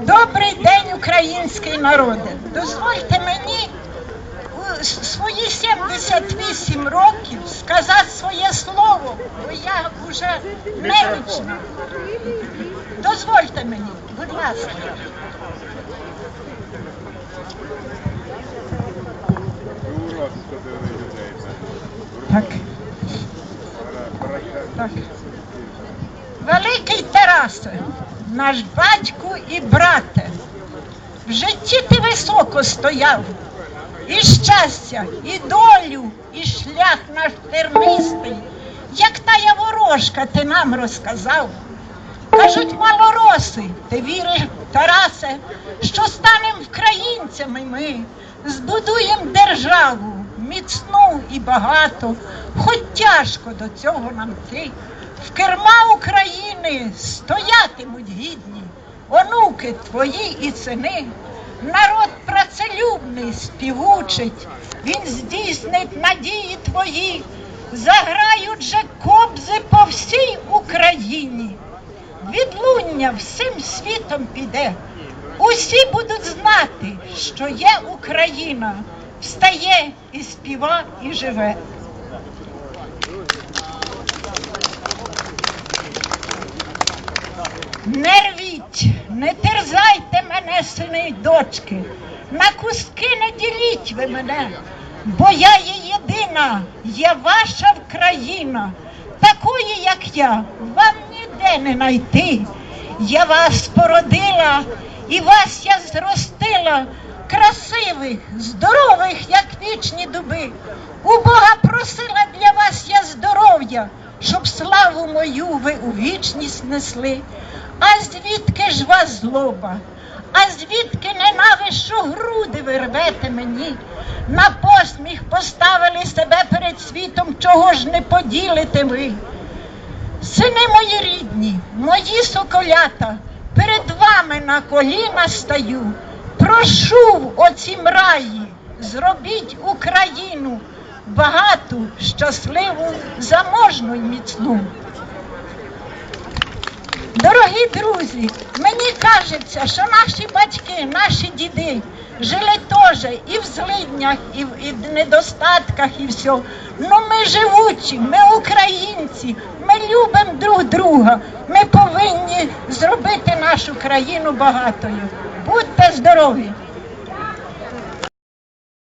Добрий день, український народе. Дозвольте мені у свої 78 років сказати своє слово, бо я вже немічна. Дозвольте мені, будь ласка. Так. Великий Тарасе, наш батьку і брате, в житті ти високо стояв, і щастя, і долю, і шлях наш тернистий, як та яворожка ти нам розказав. Кажуть, малороси, ти віриш, Тарасе, що станем українцями ми, збудуємо державу міцну і багату, хоч тяжко до цього нам йти. В керма України стоятимуть гідні, онуки твої і сини. Народ працелюбний, співучить, він здійснить надії твої, заграють же кобзи по всій Україні. Відлуння всім світом піде. Усі будуть знати, що є Україна, встає і співа, і живе. Не рвіть, не терзайте мене, сини й дочки, на куски не діліть ви мене, бо я є єдина, є ваша Україна, такої, як я, вам ніде не найти. Я вас породила і вас я зростила, красивих, здорових, як вічні дуби. У Бога просила для вас я здоров'я, щоб славу мою ви у вічність несли. А звідки ж вас злоба? А звідки ненависть, що груди ви рвете мені? На посміх поставили себе перед світом, чого ж не поділите ви? Сини мої рідні, мої соколята, перед вами на коліна стаю. Прошу в оцім раї, зробіть Україну багату, щасливу, заможну й міцну. Дорогі друзі, мені кажеться, що наші батьки, наші діди жили теж і в злиднях, і в, і недостатках, і всього. Ну ми живучі, ми українці, ми любимо друг друга. Ми повинні зробити нашу країну багатою. Будьте здорові!